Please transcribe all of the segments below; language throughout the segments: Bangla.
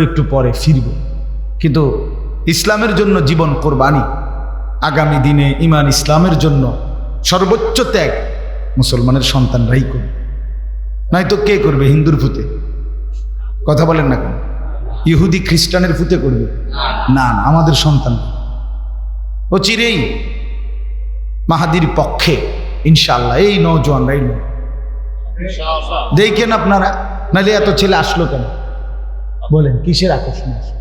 একটু পরে ফিরব। কিন্তু ইসলামের জন্য জীবন কোরবানি, আগামী দিনে ইমান ইসলামের জন্য সর্বোচ্চ ত্যাগ মুসলমানের সন্তানরাই করবে। নয়তো কে করবে হিন্দুর ফুতে? কথা বলেন না কেন? ইহুদি খ্রিস্টানের ফুতে করবে? না না, আমাদের সন্তান। ও চিরেই মাহাদির পক্ষে ইনশাল্লাহ এই নৌজওয়ানরাই দেখেন আপনারা, নাহলে এত ছেলে আসলো কেন? বলেন কিসের আকর্ষণ? আছে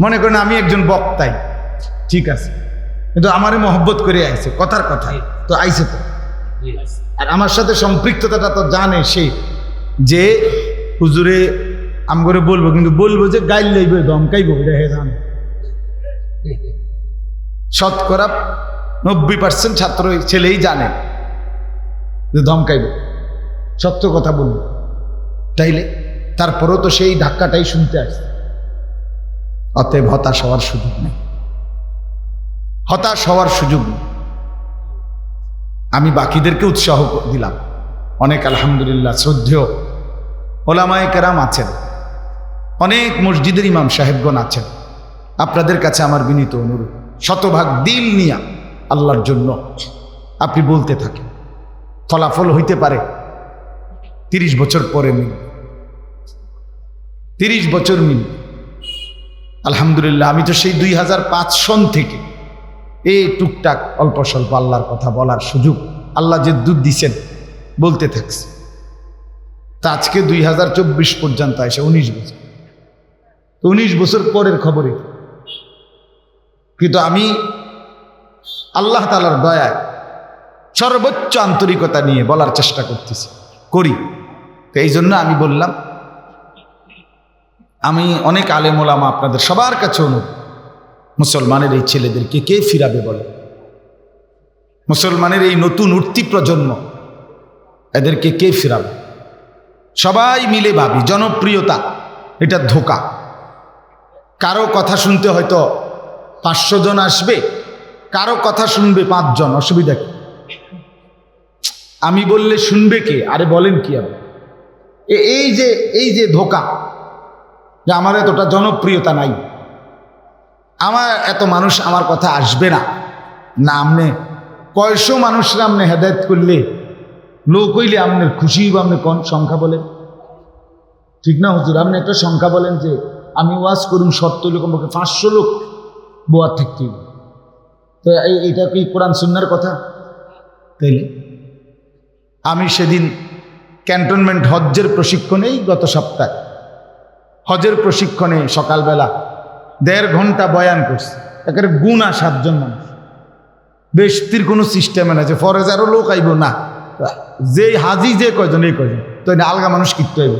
মনে করেন আমি একজন বক্তাই। ঠিক আছে। কিন্তু আমারে মহব্বত করে আইছে কথার কথাই তো আইছে তো। আর আমার সাথে সম্পৃক্ততাটা তো জানে সে যে হুজুরে আম করে বলব কিন্তু বলব যে গাইল লইবে দমকাইবো এটা হে জানে। শতকরা নব্বই পার্সেন্ট ছাত্র ছেলেই জানে যে ধমকাইব। সত্য কথা বলব। তাইলে তারপরেও তো সেই ধাক্কাটাই শুনতে আসছে অতএব হতাশ হওয়ার সুযোগ নেই। হতাশ হওয়ার সুযোগ নেই। আমি বাকিদেরকে উৎসাহ দিলাম। অনেক আলহামদুলিল্লাহ শ্রদ্ধেয় ওলামায় কেরাম আছেন। অনেক মসজিদের ইমাম সাহেবগণ আছেন। আপনাদের কাছে আমার বিনীত অনুরোধ, শতভাগ দিল নিয়া আল্লাহর জন্য আপনি বলতে থাকেন। ফলাফল হইতে পারে তিরিশ বছর পরে মিল তিরিশ বছর মিল। আলহামদুলিল্লাহ, আমি তো সেই দুই হাজার পাঁচ সন থেকে এই টুকটাক অল্প স্বল্প আল্লাহর কথা বলার সুযোগ, আল্লাহ যে দুধ দিছেন বলতে থাকছে। তা আজকে দুই হাজার চব্বিশ পর্যন্ত আসে উনিশ বছর। উনিশ বছর পরের খবরে। কিন্তু আমি আল্লাহ তালার দয়ায় সর্বোচ্চ আন্তরিকতা নিয়ে বলার চেষ্টা করতেছি, করি। তো এই জন্য আমি বললাম আমি অনেক আলেমোলামা আপনাদের সবার কাছে অনুরোধ। মুসলমানের এই ছেলেদেরকে কে ফিরাবে বলে? মুসলমানের এই নতুন উঠতি প্রজন্ম, এদেরকে কে ফিরাবে? সবাই মিলে ভাবি, জনপ্রিয়তা, এটা ধোকা। কারও কথা শুনতে হয়তো পাঁচশো জন আসবে, কারও কথা শুনবে পাঁচজন, অসুবিধা কি? আমি বললে শুনবে কে? আরে বলেন কি এ- এই যে এই যে ধোকা যে আমার এতটা জনপ্রিয়তা নাই। আমার এত মানুষ আমার কথা আসবে না। না। আমনে কয়শো মানুষরা আমনে হেদায়ত করলে, লোক হইলে আপনার খুশি হইব আপনি কোন সংখ্যা বলেন? ঠিক না হুজুর? আপনি একটা সংখ্যা বলেন যে, আমি ওয়াজ করুন সত্তর লোক, আমাকে পাঁচশো লোক বোয়ার থাকতে হইব। তো এই- এটা কি কোরআন সুন্নার কথা? তাইলে, আমি সেদিন ক্যান্টনমেন্ট হজ্জের প্রশিক্ষণেই গত সপ্তাহে হজের প্রশিক্ষণে সকালবেলা দেড় ঘণ্টা বয়ান করছে। একেবারে গুণা সাতজন মানুষ। বেশতির কোনো সিস্টেমে না যে ফরেজ আরও লোক আইব না। যে হাজি যে কয়জন, এই কয়জন। তো আলগা মানুষ কিনতে হইব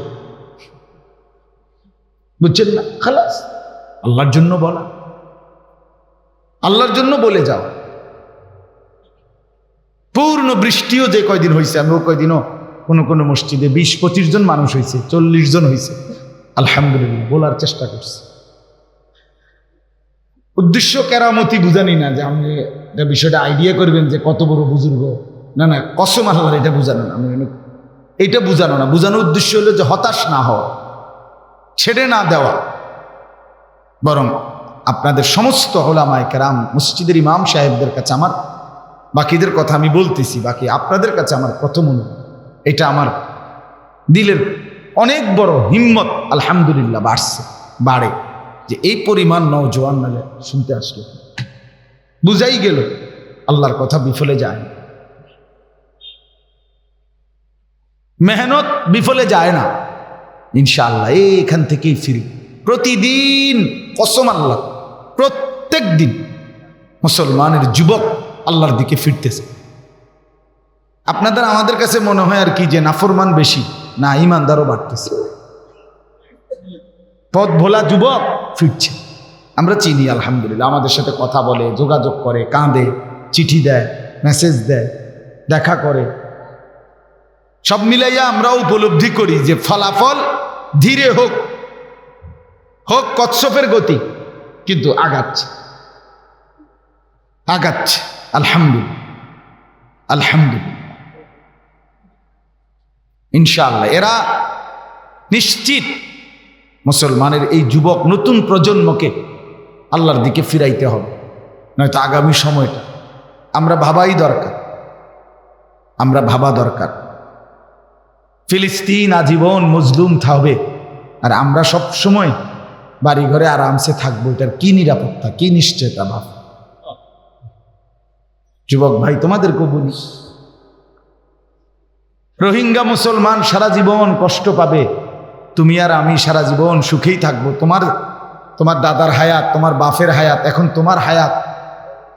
বুঝছেন না? খালাস। আল্লাহর জন্য বলা। আল্লাহর জন্য বলে যাও। পূর্ণ বৃষ্টিও যে কয়দিন হয়েছে আমি ও কয়দিনও কোনো কোনো মসজিদে বিশ পঁচিশ জন মানুষ হয়েছে চল্লিশ জন হয়েছে আলহামদুলিল্লাহ, বলার চেষ্টা করছি। উদ্দেশ্য কেরামতি বুঝানি না যে আপনি এটা বিষয়টা আইডিয়া করবেন যে কত বড় বুজুর্গ। না না, কসম আল্লাহ এটা বুঝানো না, আমি এটা বুঝানো না। বুঝানোর উদ্দেশ্য হলো যে হতাশ না হওয়া, ছেড়ে না দেওয়া। বরং আপনাদের সমস্ত ওলামায় কেরাম, মসজিদের ইমাম সাহেবদের কাছে আমার, বাকিদের কথা আমি বলতেছি, বাকি আপনাদের কাছে আমার প্রথম এটা আমার দিলের অনেক বড় হিম্মত, আলহামদুলিল্লাহ, বাড়ছে, বাড়ে। যে এই পরিমাণ নওজোয়ান নালে শুনতে আসলো। বুঝাই গেল, আল্লাহর কথা বিফলে যায়। মেহনত বিফলে যায় না। ইনশাআল্লাহ এখান থেকেই ফিরি। প্রতিদিন কসম আল্লাহ, প্রত্যেক দিন মুসলমানের যুবক আল্লাহর দিকে ফিরতেছে। আপনাদের, আমাদের কাছে মনে হয় আর কি যে নাফরমান বেশি। না, ইমানদারও বাড়তেছে। পথ ভোলা যুবক ফিরছে। আমরা চিনি, আলহামদুলিল্লাহ, আমাদের সাথে কথা বলে, যোগাযোগ করে, কাঁদে, চিঠি দেয়, মেসেজ দেয়, দেখা করে। সব মিলাইয়া আমরা উপলব্ধি করি যে ফলাফল ধীরে হোক হোক কচ্ছপের গতি, কিন্তু আগাচ্ছে। আগাচ্ছে, আলহামদুলিল্লাহ আলহামদুলিল্লাহ। ইনশাআল্লাহ। এরা নিশ্চিত মুসলমানের এই যুবক নতুন প্রজন্মকে আল্লাহর দিকে ফিরাইতে হবে। নয়তো আগামী সময়টা আমরা ভাবাই দরকার। আমরা ভাবা দরকার। ফিলিস্তিন আজীবন মজলুম থাকবে আর আমরা সব সময় বাড়ি ঘরে আরামসে থাকব। এটার কি নিরাপত্তা, কি নিশ্চয়তা ভাব যুবক ভাই তোমাদেরকে বলি রোহিঙ্গা মুসলমান সারা জীবন কষ্ট পাবে। তুমি আর আমি সারা জীবন সুখেই থাকব। তোমার তোমার দাদার হায়াত, তোমার বাফের হায়াত, এখন তোমার হায়াত,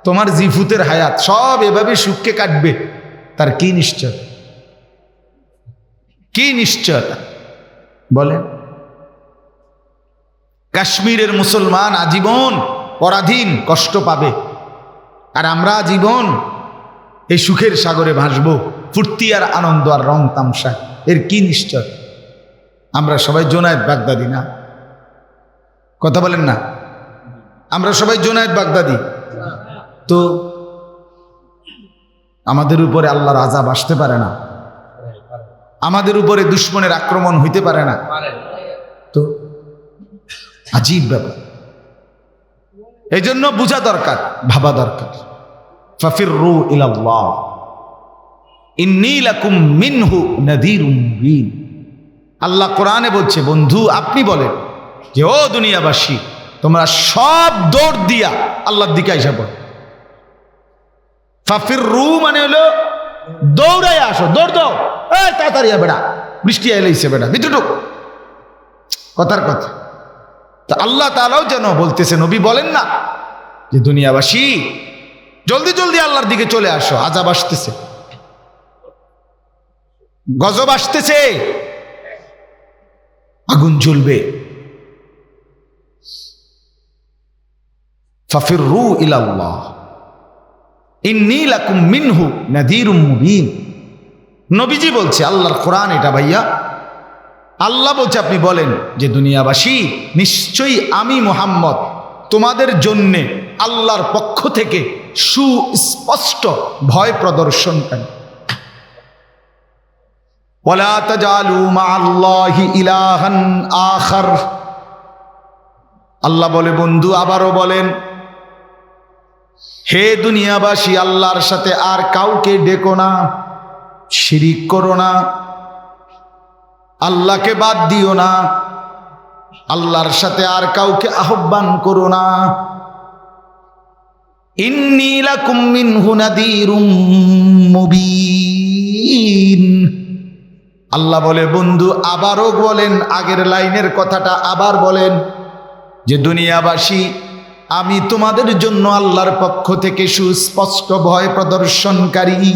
তোমার জিফুতের হায়াত, সব এভাবে সুখকে কাটবে। তার কি নিশ্চয় কি নিশ্চয়তা? বলেন। কাশ্মীরের মুসলমান আজীবন পরাধীন, কষ্ট পাবে। আর আমরা জীবন এই সুখের সাগরে ভাসবো, ফুর্তি আর আনন্দ আর রং তামসা, এর কি নিশ্চয়? আমরা সবাই জোনায়েত বাগদাদি না? কথা বলেন না? আমরা সবাই জোনায়েত বাগদাদি? তো আমাদের উপরে আল্লাহর আজাব আসতে পারে না। আমাদের উপরে দুশ্মনের আক্রমণ হইতে পারে না। তো আজীব ব্যাপার। এই জন্য বোঝা দরকার, ভাবা দরকার। ফাফির ইলাল্লাহ। ইন্নী মিনহু নাদিরুম আল্লাহ কোরআনে বলছে, বন্ধু, আপনি বলেন যে, ও দুনিয়াবাসী, তোমরা সব দৌড় দিয়া আল্লাহর দিকে আইসা পড়ো। ফাফির রু মানে হলো দৌড়াই আসো, দৌড় দাও। এই, তাড়াতাড়ি বেড়া বৃষ্টি এলাইছে বেড়া বিদ্যুটুক কথার কথা। তা আল্লাহ তালাও যেন বলতেছে, নবী বলেন না যে, দুনিয়াবাসী জলদি জলদি আল্লাহর দিকে চলে আসো, আজাব আসতেছে। গজব আসতেছে। আগুন জ্বলবে। ফাফির রু ইলাল্লাহ। ইন্নী লাকুম মিনহু নাদিরুম মুবিন। নবীজি বলছে, আল্লাহর কোরআন এটা ভাইয়া। আল্লাহ বলছে, আপনি বলেন যে দুনিয়াবাসী, নিশ্চয়ই আমি মোহাম্মদ, তোমাদের জন্যে আল্লাহর পক্ষ থেকে সুস্পষ্ট ভয় প্রদর্শনকারী আল্লাহ বলে, বন্ধু, আবারও বলেন, হে দুনিয়াবাসী, আল্লাহর সাথে আর কাউকে ডেকো না, শিরিক করো না, আল্লাহকে বাদ দিও না, আল্লাহর সাথে আর কাউকে আহ্বান করো না ইন্নী লাকুম মিনহু নাদিরুম মুবিন আল্লাহ বলে, বন্ধু, আবারও বলেন, আগের লাইনের কথাটা আবার বলেন যে, দুনিয়াবাসী, আমি তোমাদের জন্য আল্লাহর পক্ষ থেকে সুস্পষ্ট ভয় প্রদর্শনকারী।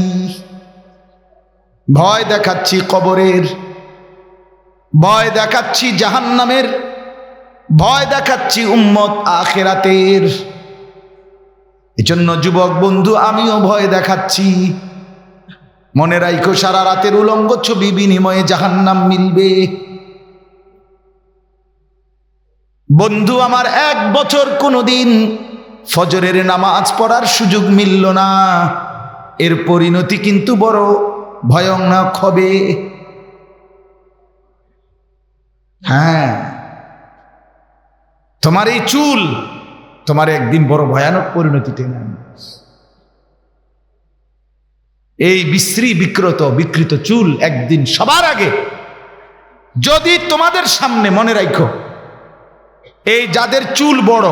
ভয় দেখাচ্ছি কবরের, ভয় দেখাচ্ছি জাহান্নামের, ভয় দেখাচ্ছি উম্মত আখেরাতের। এজন্য যুবক বন্ধু, আমিও ভয় দেখাচ্ছি। মনে রাইখো, সারা রাতের উলঙ্গ ছবি বিনিময়ে জাহান্নাম মিলবে। বন্ধু, আমার এক বছর কোনোদিন ফজরের নামাজ পড়ার সুযোগ মিলল না। এর পরিণতি কিন্তু বড় ভয়ঙ্কর হবে। হ্যাঁ তোমার এই চুল তোমার একদিন বড় ভয়ানক পরিণতি টেনে আনবে। এই বিশ্রী বিকৃত বিকৃত চুল একদিন সবার আগে যদি তোমাদের সামনে মনে রাখো এই যাদের চুল বড়,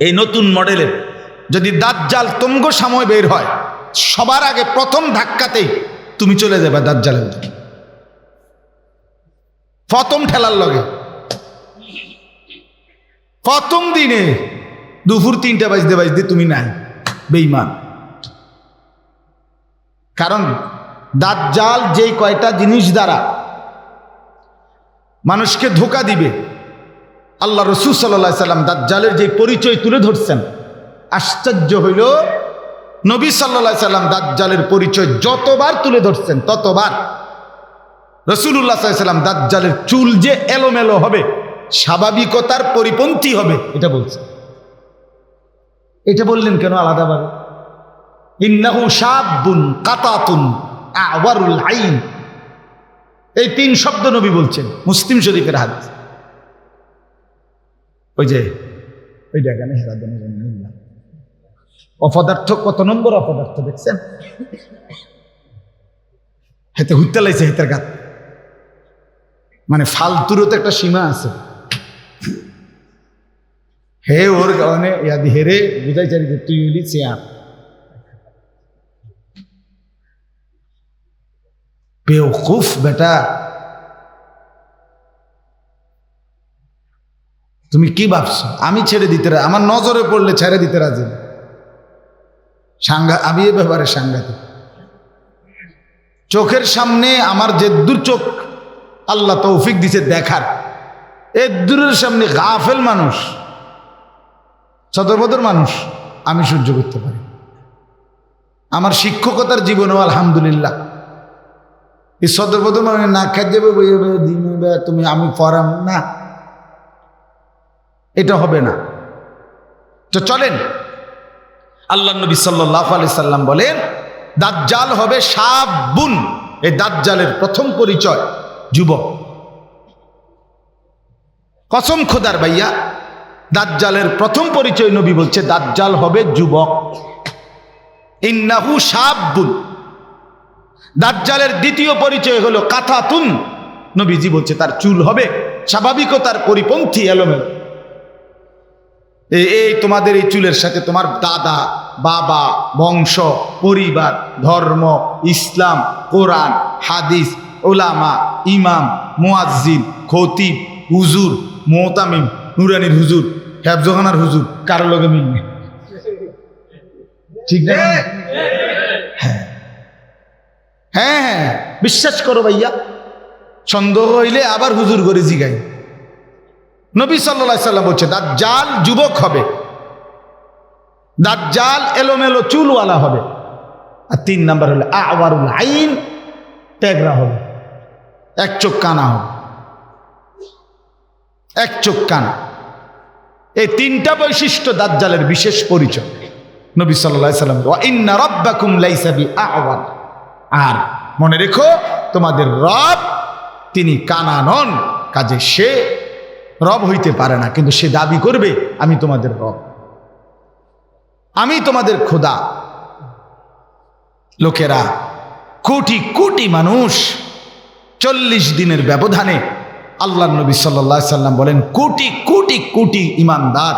এই নতুন মডেলের, যদি দাঁতজাল তঙ্গ সময় বের হয়, সবার আগে প্রথম ধাক্কাতেই তুমি চলে যাবে দাঁতজালের দিকে। প্রথম ঠেলার লগে। প্রথম দিনে দুপুর তিনটা বাজতে বাজতে তুমি নাই। বেইমান কারণ দাজ্জাল যেই কয়টা জিনিস দ্বারা মানুষকে ধোকা দিবে, আল্লাহ রসুল সাল্লাহ সাল্লাম দাজ্জালের যে পরিচয় তুলে ধরছেন, আশ্চর্য হইল নবী সাল্লাহ সাল্লাম দাজ্জালের পরিচয় যতবার তুলে ধরছেন, ততবার। রসুল্লাহ সাল্লাম দাজ্জালের চুল যে এলোমেলো হবে, স্বাভাবিকতার পরিপন্থী হবে, এটা বলছে এটা বললেন কেন আলাদাভাবে? ইন্নাহু সাবুন কাতাতুন আইন। এই তিন শব্দ নবী বলছেন, মুসলিম শরীফের হাদিস। ওই যে, ওই হেরাদনের অপদার্থ, কত নম্বর অপদার্থ দেখছেন? হেতে হুইতে লাইছে হেতের গাত। মানে ফালতুরও তো একটা সীমা আছে। হে ওর কারণে ইয়াদি হেরে বুঝাই চারি তুই হইলি চেয়ার। বেওকুফ বেটা। তুমি কি ভাবছ? আমি ছেড়ে দিতে আমার নজরে পড়লে ছেড়ে দিতে রাজি। সাংঘা আমি এ ব্যাপারে সাংঘাতিক। চোখের সামনে আমার যে দূর চোখ, আল্লাহ তৌফিক দিছে দেখার। এ দূরের সামনে গাফেল মানুষ। সদরবদর মানুষ, আমি সহ্য করতে পারি। আমার শিক্ষকতার জীবনেও আলহামদুলিল্লাহ। এই সদরবদর মানে না খাই যাবে দিনে তুমি, আমি পড়াম, না। এটা হবে না। তো চলেন। আল্লাহ নবী সাল্লাহ আলি সাল্লাম বলেন, দাজ্জাল হবে সাবুন। এই দাজ্জালের প্রথম পরিচয় যুবক। কসম খোদার ভাইয়া দাজ্জালের প্রথম পরিচয় নবী বলছে, দাজ্জাল হবে যুবক। ইন্নাহু সাবুন দাজ্জালের দ্বিতীয় পরিচয় হলো কাথাতুন নবীজি বলছে, তার চুল হবে স্বাভাবিকতার পরিপন্থী এলোমেলো। এই তোমাদের এই চুলের সাথে তোমার দাদা, বাবা, বংশ, পরিবার, ধর্ম, ইসলাম, কোরআন, হাদিস, ওলামা, ইমাম, মুয়াজ্জিন, খতিব, হুজুর মোহতামিম নুরানির হুজুর। হেফজোহানার হুজুর কারও লগে মিলবে ঠিক না? হ্যাঁ। হ্যাঁ হ্যাঁ। বিশ্বাস করো ভাইয়া সন্দেহ হইলে আবার হুজুর করে জিগাই। নবী সাল্লা সাল্লাম বলছে দাজ্জাল যুবক হবে। দাজ্জাল এলোমেলো চুলওয়ালা হবে। আর তিন নাম্বার হলো আওয়ারুল আইন ট্যাগরা হবে। এক চোখ কানা হবে। এক চোখ কানা। এই তিনটা বৈশিষ্ট্য দাজ্জালের বিশেষ পরিচয়। নবী সাল্লাম ইন্না রব্বাকুম লাইসা বি আর মনে রেখো, তোমাদের রব, তিনি কানা নন কাজে সে রব হইতে পারে না, কিন্তু সে দাবি করবে, আমি তোমাদের রব। আমি তোমাদের খোদা। লোকেরা কোটি কোটি মানুষ চল্লিশ দিনের ব্যবধানে আল্লাহ নবী সাল্লা সাল্লাম বলেন কোটি কোটি কোটি ইমানদার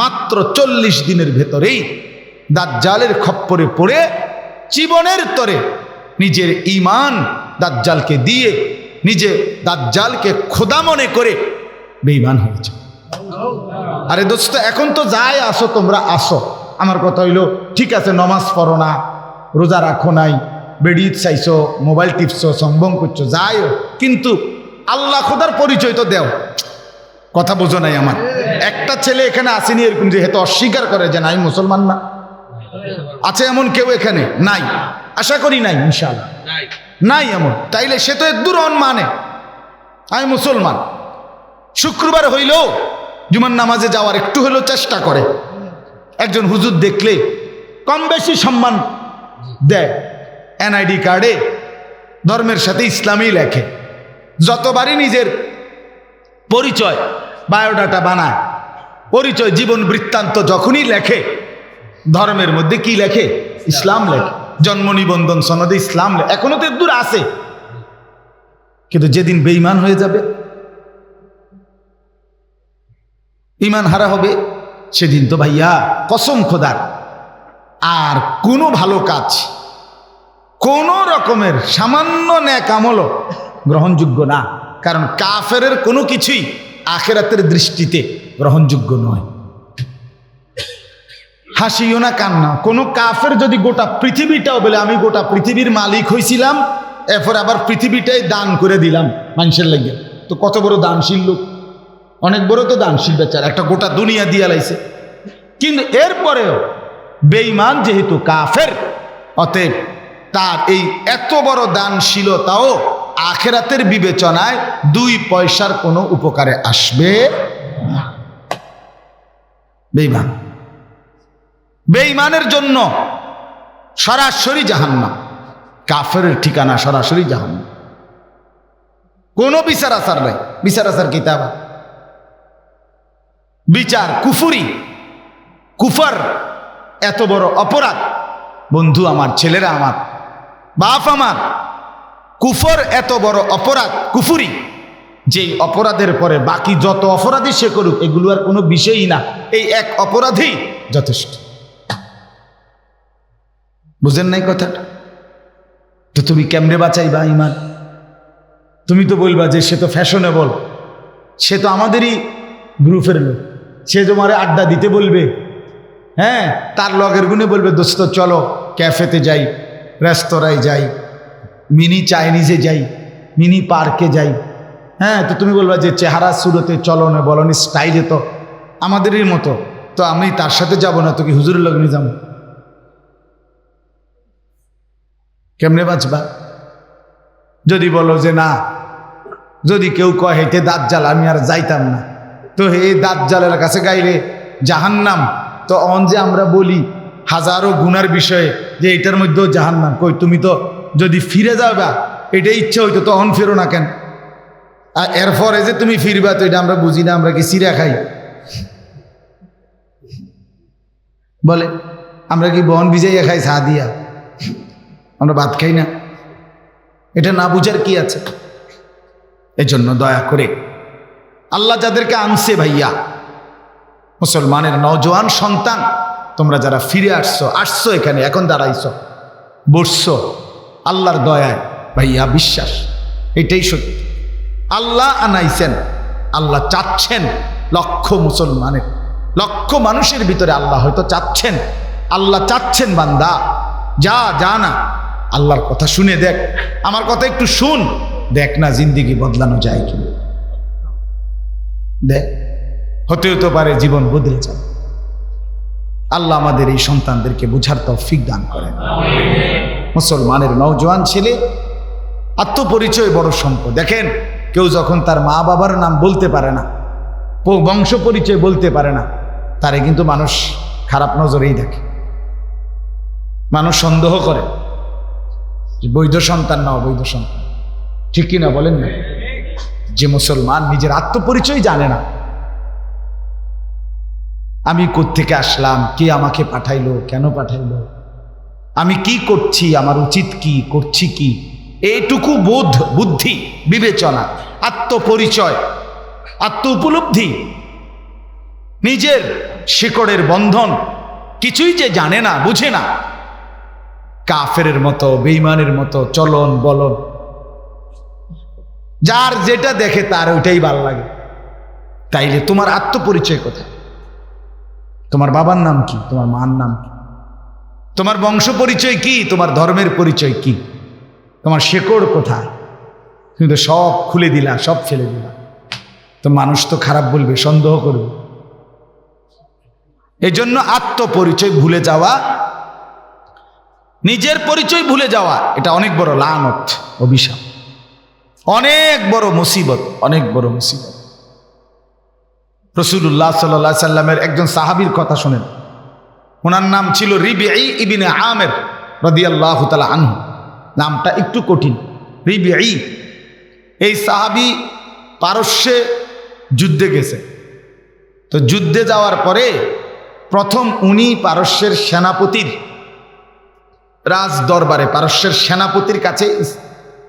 মাত্র চল্লিশ দিনের ভেতরেই দাজ্জালের খপ্পরে পড়ে জীবনের তরে নিজের ইমান দাজ্জালকে দিয়ে নিজে দাজ্জালকে খোদা মনে করে বেইমান হয়েছে। আরে দোস্ত এখন তো যাই আসো তোমরা আসো। আমার কথা হইল ঠিক আছে নমাজ পড়ো না রোজা রাখো নাই বেড়ি চাইছো মোবাইল টিপছো সম্ভব করছ যাই হোক, কিন্তু আল্লাহ খোদার পরিচয় তো দেও। কথা বোঝো নাই আমার। একটা ছেলে এখানে আসেনি এরকম যে হেতু অস্বীকার করে যে নাই মুসলমান না। আছে এমন কেউ এখানে? নাই। আশা করি নাই ইনশাআল্লাহ। নাই। এমন। তাইলে সে তো দূর মানে আমি মুসলমান। শুক্রবার হইলেও জুমার নামাজে যাওয়ার একটু হলেও চেষ্টা করে। একজন হুজুর দেখলে কম বেশি সম্মান দেয়। এনআইডি কার্ডে ধর্মের সাথে ইসলামই লেখে। যতবারই নিজের পরিচয় বায়োডাটা বানায়, পরিচয় জীবন বৃত্তান্ত যখনই লেখে, ধর্মের মধ্যে কি লেখে? ইসলাম লেখে। জন্ম নিবন্ধন সনদে ইসলাম লেখে। এখনও তো দূর আছে। কিন্তু যেদিন বেইমান হয়ে যাবে ইমান হারা হবে, সেদিন তো ভাইয়া কসম খোদার। আর কোনো ভালো কাজ, কোনো রকমের সামান্য ন্যাক আমলও গ্রহণযোগ্য না। কারণ কাফেরের কোনো কিছুই আখেরাতের দৃষ্টিতে গ্রহণযোগ্য নয়। হাসিও না কান্না কোনো কাফের যদি গোটা পৃথিবীটাও বলে, আমি গোটা পৃথিবীর মালিক হয়েছিলাম এরপর আবার পৃথিবীটাই দান করে দিলাম মানুষের লাগে। তো কত বড় দানশীল লোক। অনেক বড় তো দানশীল বেচার, একটা গোটা দুনিয়া দিয়া লাইছে। কিন্তু এরপরেও বেঈমান যেহেতু কাফের, অতএব তার এই এত বড় দানশীলতাও আখেরাতের বিবেচনায় দুই পয়সার কোনো উপকারে আসবে না। বেঈমান। বেঈমানের জন্য সরাসরি জাহান্নাম। কাফের ঠিকানা সরাসরি জাহান্নাম। কোনো বিচার আসার নাই। বিচার আসার কিতাব বিচার কুফুরি। কুফার এত বড় অপরাধ। বন্ধু আমার, ছেলেরা আমার, বাপ আমার কুফর এত বড় অপরাধ, কুফুরি। যেই অপরাধের পরে বাকি যত অপরাধী সে করুক, এগুলো আর কোনো বিষয়ই না। এই এক অপরাধেই যথেষ্ট। বুঝেন নাই কথাটা? তো তুমি কেমনে বাঁচাইবা ইমান? তুমি তো বলবা যে সে তো ফ্যাশনেবল সে তো আমাদেরই গ্রুপের লোক। সে তোমারে আড্ডা দিতে বলবে। হ্যাঁ তার লগের গুণে বলবে, দোস্ত, চলো, ক্যাফেতে যাই, রেস্তোরাঁয় যাই মিনি চাইনিজে যাই, মিনি পার্কে যাই। হ্যাঁ তো তুমি বলবা যে চেহারা সুরতে চলনে বলনি স্টাইলে তো আমাদেরই মতো। তো আমি তার সাথে যাব না, তো কি হুজুরের লগ্নে যাব? কেমনে বাঁচবা? যদি বলো যে না, যদি কেউ কয় হেঁটে দাঁত জাল আমি আর যাইতাম না। তো এই দাঁত জালের কাছে গাইলে, জাহান্নাম। তো অন যে আমরা বলি, হাজারো গুনার বিষয়ে যে এটার মধ্যেও জাহান্নাম। কই, তুমি তো যদি ফিরে যাবা এটা ইচ্ছা হইতো তো অন ফেরো না কেন? আর এরপরে যে তুমি ফিরবা, তো এটা আমরা বুঝি না, আমরা কি সিরা খাই? বলে, আমরা কি বন ভিজাইয়া খাই চা দিয়া? আমরা ভাত খাই না। এটা না বুঝার কি আছে? এজন্য দয়া করে, আল্লাহ যাদেরকে আনছে ভাইয়া, মুসলমানের নজওয়ান সন্তান, তোমরা যারা ফিরে আসছো আসছো এখানে, এখন দাঁড়াইছো, বসছো। আল্লাহর দয়ায়। ভাইয়া, বিশ্বাস। এটাই সত্যি। আল্লাহ আনাইছেন, আল্লাহ চাচ্ছেন লক্ষ মুসলমানের, লক্ষ মানুষের ভিতরে আল্লাহ হয়তো চাচ্ছেন। আল্লাহ চাচ্ছেন বান্দা, যা যা না, আল্লাহর কথা শুনে দেখ। আমার কথা একটু শুন। দেখ না জিন্দিগি বদলানো যায় কি দেখ হতে হতে পারে জীবন বদলে যাবে আল্লাহ আমাদের এই সন্তানদেরকে বুঝার তৌফিক দান করেন। মুসলমানের নওজোয়ান ছেলে, আত্মপরিচয় বড় সম্পদ। দেখেন, কেউ যখন তার মা বাবার নাম বলতে পারে না বংশ পরিচয় বলতে পারে না, তারে কিন্তু মানুষ খারাপ নজরেই দেখে। মানুষ সন্দেহ করে বৈধ সন্তান না অবৈধ সন্তান। ঠিক কিনা বলেন না? যে মুসলমান নিজের আত্মপরিচয় জানে না, আমি কোত্থেকে আসলাম, কে আমাকে পাঠাইলো, কেন পাঠাইলো? আমি কি করছি? আমার উচিত কি? করছি কি? এইটুকু বোধ, বুদ্ধি, বিবেচনা, আত্মপরিচয় আত্ম উপলব্ধি নিজের শিকড়ের বন্ধন, কিছুই যে জানে না, বুঝে না। কাফের মতো বেইমানের মতো, চলন, বলন। যার যেটা দেখে তার ওইটাই ভালো লাগে। তাইলে তোমার আত্মপরিচয় কোথায়? তোমার বাবার নাম কি? তোমার মার নাম কি? তোমার বংশ পরিচয় কি? তোমার ধর্মের পরিচয় কি? তোমার শেকড় কোথায়? তুমি তো সব খুলে দিলা, সব ফেলে দিলা। তো মানুষ তো খারাপ বলবে, সন্দেহ করবে। এই জন্য আত্মপরিচয় ভুলে যাওয়া, নিজের পরিচয় ভুলে যাওয়া, এটা অনেক বড় লানত, অভিশাপ। অনেক বড় মুসিবত, অনেক বড় মুসিবত। রসুল্লাহ সাল্লা সাল্লামের একজন সাহাবির কথা শোনেন। ওনার নাম ছিল রিবি ইবিনে আমের রদিয়াল্লাহ তালা আনহু। নামটা একটু কঠিন। রিবি এই সাহাবি পারস্যে যুদ্ধে গেছে। তো যুদ্ধে যাওয়ার পরে প্রথম উনি পারস্যের সেনাপতির রাজ দরবারে পারস্যের সেনাপতির কাছে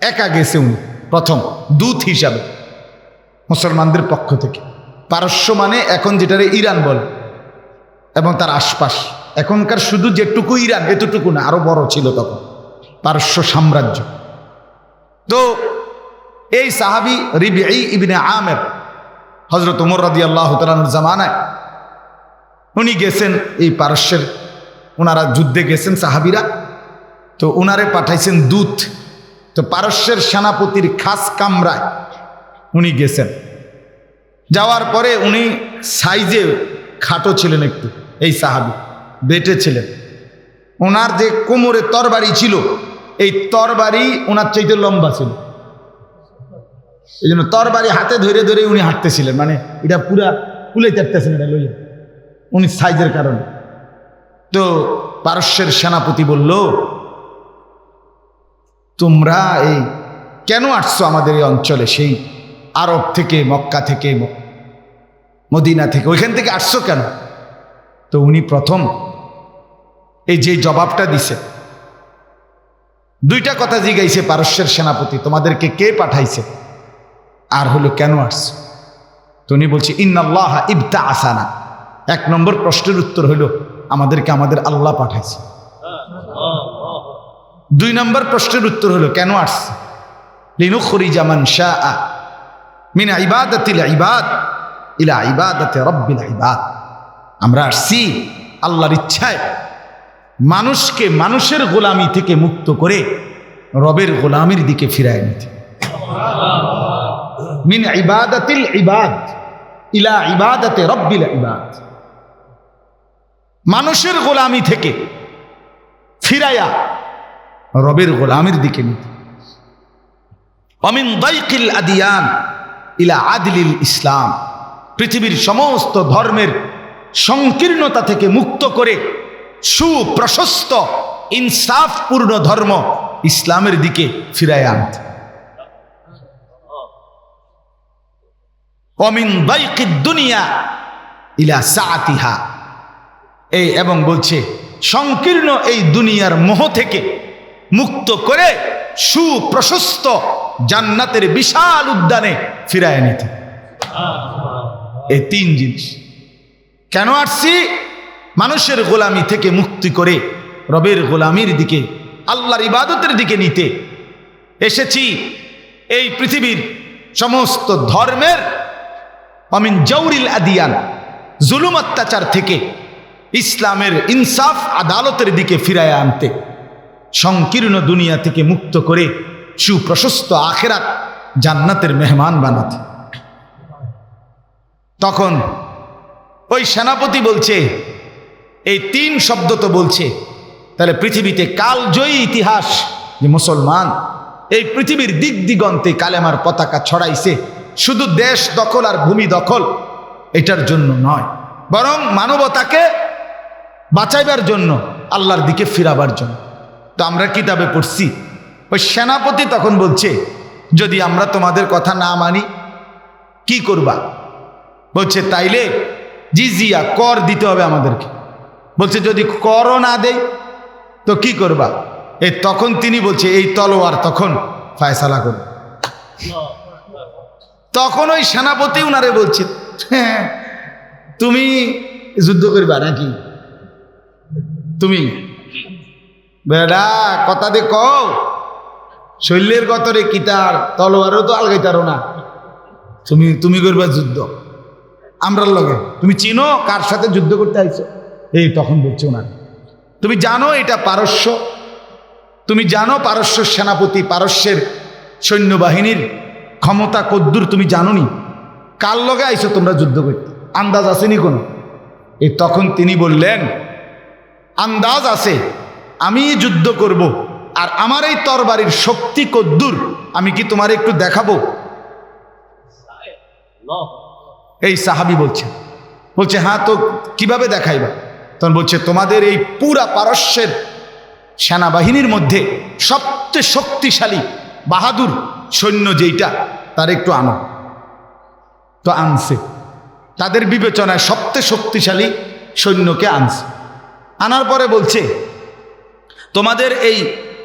একা গেছে উনি, প্রথম, দূত হিসাবে, মুসলমানদের পক্ষ থেকে। পারস্য মানে এখন যেটারে ইরান বলে, এবং তার আশপাশ। এখনকার শুধু যেটুকু ইরান এতটুকু না, আরও বড় ছিল তখন। পারস্য সাম্রাজ্য। তো এই সাহাবি রিবি ইবনে আমের হজরত উমর রাদি আল্লাহ জামানায়, উনি গেছেন এই পারস্যের ওনারা যুদ্ধে গেছেন সাহাবিরা, তো ওনারে পাঠাইছেন দূত। তো পারস্যের সেনাপতির খাস কামরায় উনি গেছেন। যাওয়ার পরে উনি সাইজে খাটো ছিলেন একটু, এই সাহাবি। বেটে ছিলেন ওনার যে কোমরে তরবারি ছিল, এই তরবারি ওনার চাইতে লম্বা ছিল। এই জন্য তরবারি হাতে ধরে ধরে উনি হাঁটতেছিলেন মানে এটা পুরা কুলে চাটতেছেন এটা লইয়া, উনি সাইজের কারণে। তো পারস্যের সেনাপতি বলল, তোমরা এই কেন আসছো আমাদের এই অঞ্চলে? সেই আরব থেকে, মক্কা থেকে, মদিনা থেকে, ওইখান থেকে আসছো কেন? তো উনি প্রথম এই যে জবাবটা দিছে। দুইটা কথা জিগাইছে পারস্যের সেনাপতি, তোমাদেরকে কে পাঠাইছে? আর হলো কেন আসছো? তো উনি বলছে, ইন্নাল্লাহ ইবতা আসানা। এক নম্বর প্রশ্নের উত্তর হলো, আমাদেরকে আমাদের আল্লাহ পাঠাইছে। দুই নম্বর প্রশ্নের উত্তর হলো, কেন আসছে? লিনুখরি জামান শাহ মিন ইবাদাতিল ইবাদ ইলা ইবাদাতে রব্বিল ইবাদ। আমরা আসছি আল্লাহর ইচ্ছায়। মানুষকে মানুষের গোলামি থেকে মুক্ত করে রবের গোলামির দিকে ফিরায় নিতে। মিন ইবাদাতিল ইবাদ, ইলা ইবাদাতে রব্বিল ইবাদ। মানুষের গোলামি থেকে ফিরায়া রবের গোলামির দিকে নিতে। অমিন দৈকিল আদিয়ান, ইলা আদিলিল ইসলাম। পৃথিবীর সমস্ত ধর্মের সংকীর্ণতা থেকে মুক্ত করে সুপ্রশস্ত, ইনসাফপূর্ণ ধর্ম ইসলামের দিকে ফিরায় আনতে। অমিন দুনিয়া ইলা সাতিহা এই এবং বলছে, সংকীর্ণ এই দুনিয়ার মোহ থেকে মুক্ত করে সুপ্রশস্ত জান্নাতের বিশাল উদ্যানে ফিরায় নিতে। এই তিন জিনিস। কেন আসছি? মানুষের গোলামি থেকে মুক্তি করে রবের গোলামির দিকে, আল্লাহর ইবাদতের দিকে নিতে এসেছি এই পৃথিবীর সমস্ত ধর্মের অমিন জৌরিল আদিয়ান, জুলুম অত্যাচার থেকে ইসলামের ইনসাফ আদালতের দিকে ফিরায় আনতে, সংকীর্ণ দুনিয়া থেকে মুক্ত করে সুপ্রশস্ত আখেরাত জান্নাতের মেহমান বানাতে। তখন ওই সেনাপতি বলছে এই তিন শব্দ তো বলছে। তাহলে পৃথিবীতে কালজয়ী ইতিহাস যে মুসলমান, এই পৃথিবীর দিক দিগন্তে কালেমার পতাকা ছড়াইছে, শুধু দেশ দখল আর ভূমি দখল, এটার জন্য নয়। বরং মানবতাকে বাঁচাইবার জন্য, আল্লাহর দিকে ফিরাবার জন্য। তো আমরা কিতাবে পড়ছি, ওই সেনাপতি তখন বলছে, যদি আমরা তোমাদের কথা না মানি, কি করবা? বলছে, তাইলে জিজিয়া কর দিতে হবে আমাদেরকে। বলছে যদি করও না দেই তো কি করবা? এই তখন তিনি বলছে এই তলোয়ার তখন ফায়সালা করবে তখন ওই সেনাপতি উনারে বলছে "হ্যাঁ, তুমি যুদ্ধ করবা নাকি? তুমি? বেড়া কথা দে কও শৈলের গতরে কিতার তলোয়ারও তো আলগাইতারো না। তুমি তুমি করবা যুদ্ধ। আমরার লগে তুমি চিনো কার সাথে যুদ্ধ করতে আইছো? এই তখন বলছে ওনার, তুমি জানো এটা পারস্য? তুমি জানো পারস্য সেনাপতি, পারস্যের সৈন্যবাহিনীর ক্ষমতা কদ্দুর তুমি জানো নি কার লগে আইছো তোমরা যুদ্ধ করতে? আন্দাজ আসেনি কোনো? এই তখন তিনি বললেন, আন্দাজ আছে, আমি যুদ্ধ করব আর আমার এই তরবারির শক্তি কদ্দুর আমি কি তোমার একটু দেখাবো? এই সাহাবি বলছে বলছে হ্যাঁ তো কীভাবে দেখাইবা? তখন বলছে, তোমাদের এই পুরা পারস্যের সেনাবাহিনীর মধ্যে সবচেয়ে শক্তিশালী বাহাদুর সৈন্য যেইটা, তার একটু আনো। তো আনছে। তাদের বিবেচনায় সবচেয়ে শক্তিশালী সৈন্যকে আনছে। আনার পরে বলছে, তোমাদের এই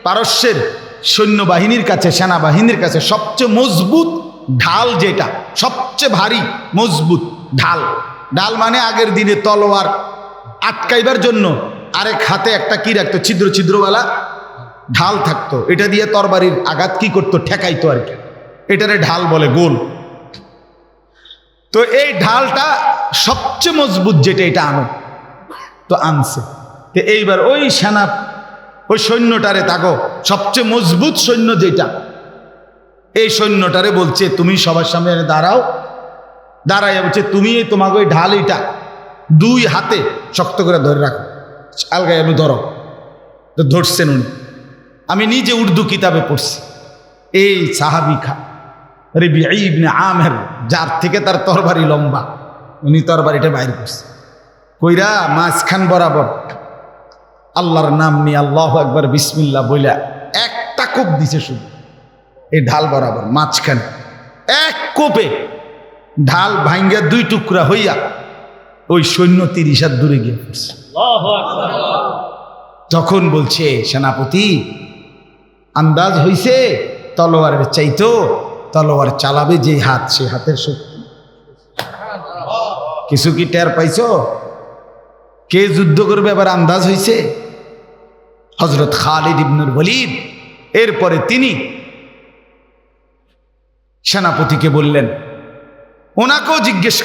পারস্যের সৈন্যবাহিনীর কাছে, সেনাবাহিনীর কাছে সবচেয়ে মজবুত ঢাল যেটা, সবচেয়ে ভারী মজবুত ঢাল ঢাল মানে আগের দিনে তলোয়ার আটকাইবার জন্য আরেক হাতে একটা কি রাখতো? ছিদ্র, ছিদ্রওয়ালা ঢাল থাকতো। এটা দিয়ে তরবারির আঘাত কি করতো? ঠেকাইতো আর কি। এটারে ঢাল বলে, গোল। তো এই ঢালটা সবচেয়ে মজবুত যেটা, এটা আনো। তো আনছে। তো এইবার ওই সেনা, ওই সৈন্যটারে তাকো সবচেয়ে মজবুত সৈন্য যেটা, এই সৈন্যটারে বলছে, তুমি সবার সামনে দাঁড়াও। দাঁড়াইয়া বলছে তুমি তোমাকে ওই ঢাল এইটা। দুই হাতে শক্ত করে ধরে রাখো। আলগায় আমি ধরো। তো ধরছেন উনি। আমি নিজে উর্দু কিতাবে পড়ছি। এই সাহাবি খা, রেবি ইবনে আমের, যার থেকে তার তরবারি লম্বা। উনি তরবারিটা বাইর করছে। কইরা মাঝখান বরাবর, আল্লাহর নাম নিয়ে আল্লাহ একবার বিসমিল্লা বইলা একটা কোপ দিছে শুধু। এই ঢাল বরাবর, মাঝখানে। এক কোপে ঢাল ভাঙ্গা দুই টুকরা হইয়া ওই সৈন্য তিরিশ হাত দূরে গিয়ে পড়ছে। তখন বলছে, সেনাপতি, আন্দাজ হইছে তলোয়ারের চাইতো তলোয়ার চালাবে যে হাত, সে হাতের শক্তি। কিছু কি টের পাইছো? কে যুদ্ধ করবে এবার আন্দাজ হইছে? হজরত খালিদ ইবনুর বলিদ এরপরে তিনি সেনাপতিকে বললেন, ওনাকেও জিজ্ঞেস